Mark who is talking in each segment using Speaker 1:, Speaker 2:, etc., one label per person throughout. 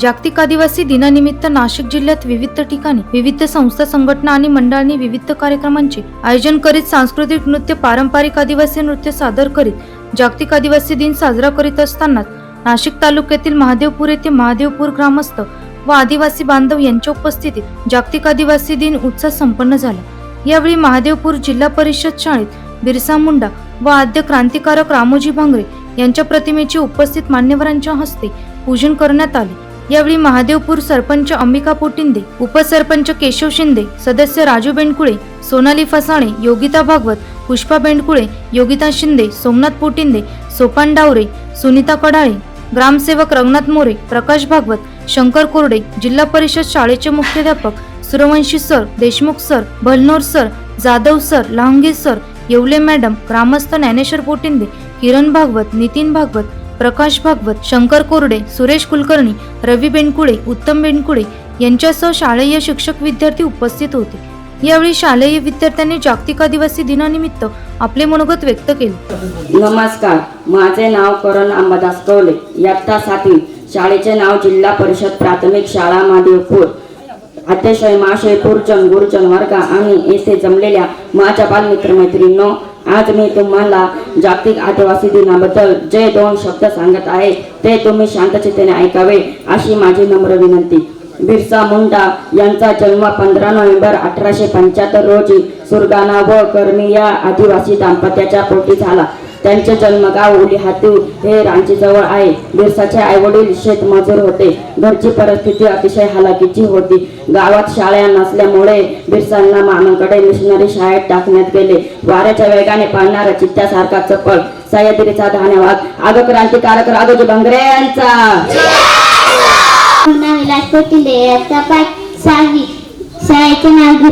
Speaker 1: जागतिक आदिवासी दिनानिमित्त नाशिक जिल्ह्यात विविध ठिकाणी विविध संस्था संघटना आणि मंडळांनी विविध कार्यक्रमांचे आयोजन करीत सांस्कृतिक नृत्य पारंपरिक आदिवासी नृत्य सादर करीत जागतिक आदिवासी दिन साजरा करीत असताना नाशिक तालुक्यातील महादेवपूर येथे महादेवपूर ग्रामस्थ व आदिवासी बांधव यांच्या उपस्थितीत जागतिक आदिवासी दिन उत्सव संपन्न झाला. यावेळी महादेवपूर जिल्हा परिषद शाळेत बिरसा मुंडा व आद्य क्रांतिकारक रामोजी भांगरे यांच्या प्रतिमेचे उपस्थित मान्यवरांच्या हस्ते पूजन करण्यात आले. यावेळी महादेवपूर सरपंच अंबिका पोटिंदे उपसरपंच केशव शिंदे सदस्य राजू बेंडकुळे सोनाली फसाणे योगिता भागवत पुष्पा बेंडकुळे योगिता शिंदे सोमनाथ पोटिंदे सोपान डावरे सुनीता कडाळे ग्रामसेवक रंगनाथ मोरे प्रकाश भागवत शंकर कोरडे जिल्हा परिषद शाळेचे मुख्याध्यापक Suryavanshi sir Deshmukh sir Bhalnor sir Jadhav sir Lahange sir Yevle madam ग्रामस्थ ज्ञानेश्वर पोटिंदे किरण भागवत नितीन भागवत प्रकाश भागवत शंकर कोरडे सुरेश कुलकर्णी रवी बेनकुळे उत्तम बेनकुळे यांच्यासह शालेय शिक्षक विद्यार्थी उपस्थित होते. यावेळी शालेय विद्यार्थ्यांनी जागतिक आदिवासी दिनानिमित्त आपले मनोगत व्यक्त केले.
Speaker 2: नमस्कार. माझे नाव करण अंबादास कवले इयत्ता सातवी. शाळेचे नाव जिल्हा परिषद प्राथमिक शाळा महादेवपूर अतिशय माशेपूर चंगूर गुरुजन आणि येथे जमलेल्या माझ्या बालमित्रमैत्रिणींनो आज मी तुम्हाला जागतिक आदिवासी दिनाबद्दल जे दोन शब्द सांगत आहे ते तुम्ही शांतचितेने ऐकावे अशी माझी नम्र विनंती. बिरसा मुंडा यांचा जन्म पंधरा नोव्हेंबर अठराशे पंच्याहत्तर रोजी सुरगाणा व कर्मी या आदिवासी दाम्पत्याच्या पोटी झाला. त्यांचे जन्मगाव उली हातू हे रांचीजवळ आहे. बिरसाचे आईवडील शेतमजूर होते. घरची परिस्थिती अतिशय हलाखीची होती. गावात शाळा नसल्यामुळे बिरसांना मामांकडे मिशनरी शाळेत टाकण्यात गेले. वाऱ्याच्या वेगाने पाळणारा चित्त्यासारखा चपळ सह्याद्रीचा धन्यवाद. आग क्रांतिकारक राघोजी भंगरे यांचा.
Speaker 3: विलास पोटिले शाळेचे नाव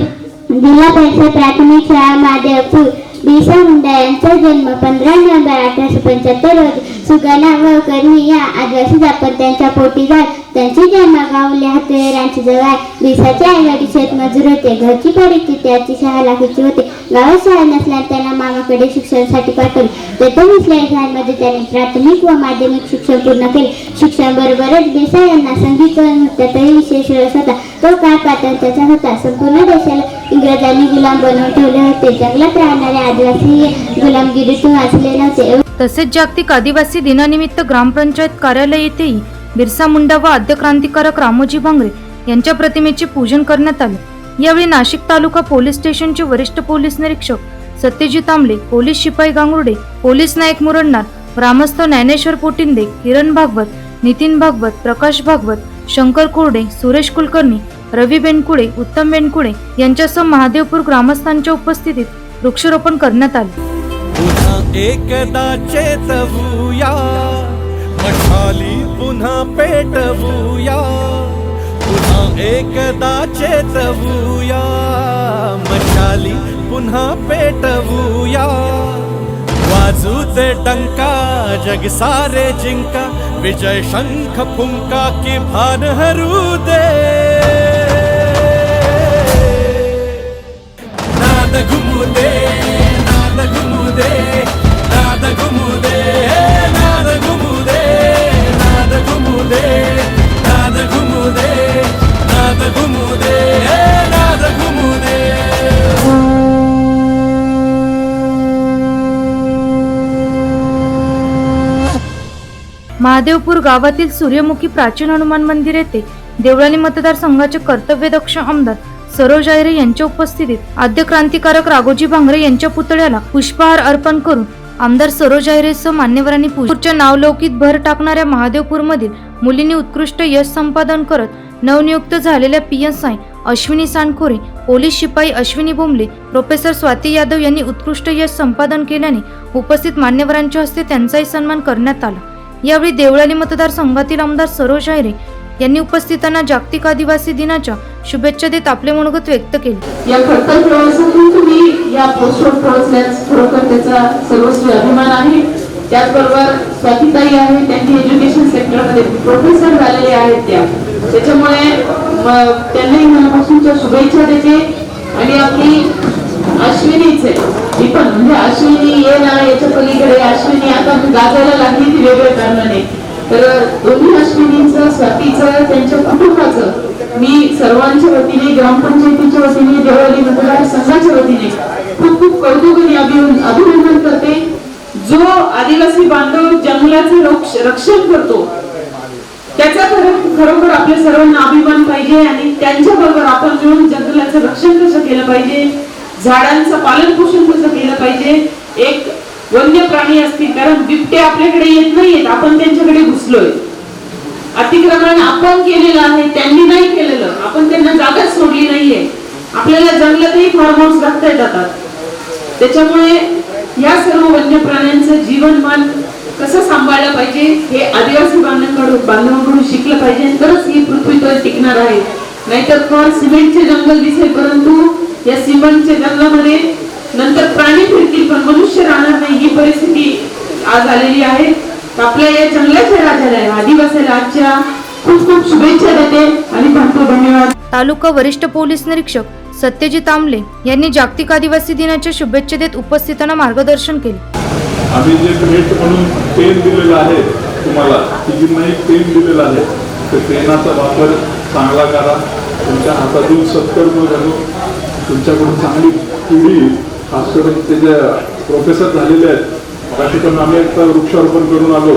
Speaker 3: दिला पैसे प्राथमिक शाळा महादेवपूर. बिरसा मुंडा यांचा जन्म पंधरा नोव्हेंबर अठराशे पंच्याहत्तर रोजी सुगाणा व कर्णी या आदिवासी दाम्पत्यांच्या पोटी झाला त्यांचे जन्मगाव लिहाते रांची जवळ बिरसाचे आईवडील शेतमजूर होते. घरची परिस्थिती अतिशय लाखाची होती. गावात शाळा नसल्याने त्यांना मामाकडे शिक्षणासाठी पाठवले. तेथे इस्लामी शाळांमध्ये त्यांनी प्राथमिक व माध्यमिक शिक्षण पूर्ण केले. शिक्षण बरोबरच देसाई यांना संगीत व नृत्यातही विशेष रस होता. तो काळ पात्रतेचा होता. संपूर्ण देशाला इंग्रजांनी गुलाम बनवून ठेवले होते. जंगलात राहणारे आदिवासी गुलामगिरीतून वाचले नव्हते
Speaker 1: तसेच जागतिक आदिवासी दिनानिमित्त ग्रामपंचायत कार्यालय येथेही बिरसा मुंडा व आद्य क्रांतिकारक रामोजी भांगरे यांच्या प्रतिमेचे पूजन करण्यात आले. यावेळी नाशिक तालुका पोलीस स्टेशनचे वरिष्ठ पोलीस निरीक्षक सत्यजित आंबले पोलीस शिपाई गांगुर्डे पोलीस नायक मुरडणार ग्रामस्थ ज्ञानेश्वर पोटिंदे किरण भागवत नितीन भागवत प्रकाश भागवत शंकर कोरडे सुरेश कुलकर्णी रवी बेनकुळे उत्तम बेनकुळे यांच्यासह महादेवपूर ग्रामस्थांच्या उपस्थितीत वृक्षारोपण करण्यात आले.
Speaker 4: एकदा चेतवूया पुन्हा पेटवूया. पुन्हा एकदा चेतवूया. मशाली पुन्हा पेटवूया. वाजूचे डंका जग सारे जिंका. विजय शंख फुंका की भान हरू दे.
Speaker 1: महादेवपूर गावातील सूर्यमुखी प्राचीन हनुमान मंदिर येथे देवळाली मतदारसंघाचे कर्तव्यदक्ष आमदार सरोज आयरे यांच्या उपस्थितीत आद्य क्रांतिकारक राघोजी भांगरे यांच्या पुतळ्याला पुष्पहार अर्पण करून आमदार सरोज आयरेसह मान्यवरांनी पूरच्या नावलौकित भर टाकणाऱ्या महादेवपूरमधील मुलींनी उत्कृष्ट यश संपादन करत नवनियुक्त झालेल्या P S I Ashwini Sandkhore police शिपाई अश्विनी बोंबले प्रोफेसर स्वाती यादव यांनी उत्कृष्ट यश संपादन केल्याने उपस्थित मान्यवरांच्या हस्ते त्यांचाही सन्मान करण्यात आला. यावेळी देवळाली मतदारसंघातील आमदार सरोज आयरे यांनी उपस्थितांना जागतिक आदिवासी दिनाच्या शुभेच्छा देत आपले मनोगत व्यक्त केले.
Speaker 5: या खडतर प्रवासातून तुम्ही या पोस्टवर पोहोचल्यास खरोखर त्याचा सर्वस्वी अभिमान आहे. त्याचबरोबर स्वातीताई आहे त्यांनी एज्युकेशन सेक्टरमध्ये प्रोफेसर झालेले आहेत त्या. त्याच्यामुळे त्यांनाही मनापासूनच्या शुभेच्छा देते. आणि आपली अश्विनीच आहे ती पण म्हणजे अश्विनी ये ना याच्या पलीकडे अश्विनी आता गाजायला तर दोन्ही अश्विनींचं स्वातीचं त्यांच्या कुटुंबाचं मी सर्वांच्या वतीने ग्रामपंचायतीच्या वतीने देवळाली मतदार संघाच्या वतीने खूप खूप कौतुक आणि अभिनंदन करते. जो आदिवासी बांधव जंगलाचे रक्ष- रक्षण करतो त्याचा खरोखर आपल्या सर्वांना अभिमान पाहिजे आणि त्यांच्या बरोबर आपण मिळून जंगलाचं रक्षण कसं केलं पाहिजे झाडांचं पालन पोषण कसं केलं पाहिजे एक वन्य प्राणी असतील कारण बिबटे आपल्याकडे येत नाहीयेत. आपण त्यांच्याकडे घुसलोय. अतिक्रमण आपण केलेलं आहे त्यांनी नाही केलेलं. आपण त्यांना जागाच सोडली नाहीये. आपल्याला जंगलातही फार्म हाऊस टाकता येतात त्याच्यामुळे या सर्व वन्य प्राण्यांचं जीवनमान कसं सांभाळलं पाहिजे हे आदिवासी बांधवांकडून बांधवांकडून शिकलं पाहिजे. तरच ही पृथ्वी तर टिकणार आहे. नाहीतर सिमेंटचे जंगल दिसेल परंतु या सिमेंटच्या जंगलामध्ये नंतर प्राणी फिरतील पण मनुष्य राहणार नाही ही परिस्थिती आज आलेली आहे. तर आपल्या या जंगलाच्या राजाला आदिवासीला आजच्या खूप खूप शुभेच्छा देते आणि म्हणतो धन्यवाद.
Speaker 1: तालुका वरिष्ठ पोलीस निरीक्षक सत्यजित आमले यांनी जागतिक आदिवासी दिनाच्या शुभेच्छा देत उपस्थितांना मार्गदर्शन केले.
Speaker 6: आम्ही जे भेट म्हणून पेन दिलेलं आहे तुम्हाला तिघींनाही पेन दिलेलं आहे ते पेनाचा वापर चांगला करा. तुमच्या हातातून सत्कर्म घालून तुमच्याकडून चांगली पिढी खास करून ते जे प्रोफेसर झालेले आहेत. त्या ठिकाणी आम्ही एकदा वृक्षारोपण करून आलो.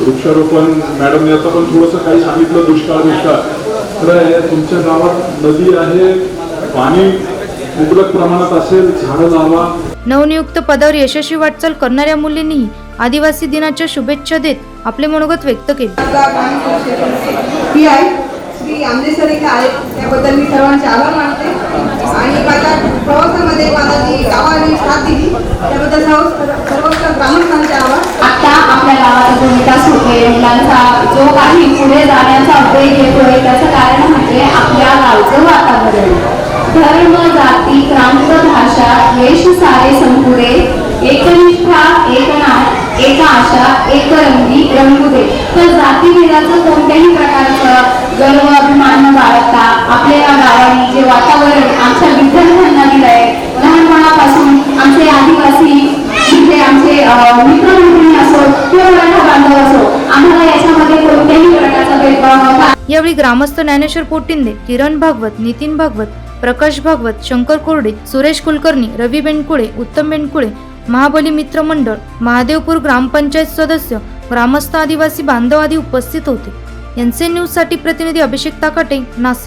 Speaker 6: वृक्षारोपण मॅडम याचं पण थोडंसं काही सांगितलं दुष्काळ दुष्काळ खरं आहे तुमच्या गावात नदी आहे पाणी मुबलक प्रमाणात असेल झाडं लावा.
Speaker 1: नवनियुक्त पदावर यशस्वी वाटचाल करणाऱ्या मुलींनीही आदिवासी दिनाच्या शुभेच्छा देत आपले मनोगत व्यक्त केले.
Speaker 7: त्याबद्दल मी सर्वांचे आभार मानते. आणि माझ्या प्रवासामध्ये मला जी गावाने साथ दिली. त्याबद्दल सर्व ग्रामस्थांचे आभार.
Speaker 8: आता आपल्या गावाचा जो विकास होतोय मुलांचा जो काही पुढे जाण्याचा उद्योग येतोय त्याचं कारण म्हणजे आपल्या गावचं वातावरण. धर्म जाती प्रांत भाषा वेश सारे संपुरे एकनिष्ठा एकनाथ एक आशा एक रंगी रंगुदे. तर जातीभेदाचं कोणत्याही प्रकारचं गर्व अभिमान न बाळगता आपले या गावाने जे वातावरण आमच्या विद्यार्थ्यांना दिलंय लहानपणापासून आमचे आदिवासी म्हणजे आमचे अ, मित्रमैत्रिणी असो किंवा मराठा बांधव असो आम्हाला याच्यामध्ये कोणत्याही प्रकारचा भेदभाव नव्हता
Speaker 1: यावेळी ग्रामस्थ ज्ञानेश्वर पोटिंदे किरण भागवत नितीन भागवत प्रकाश भागवत शंकर कोरडे सुरेश कुलकर्णी रवी बेनकुळे उत्तम बेनकुळे महाबली मित्र मंडळ महादेवपूर ग्रामपंचायत सदस्य ग्रामस्थ आदिवासी बांधव आदी उपस्थित होते. यांचे न्यूजसाठी प्रतिनिधी अभिषेक ताकाटे नाशिक.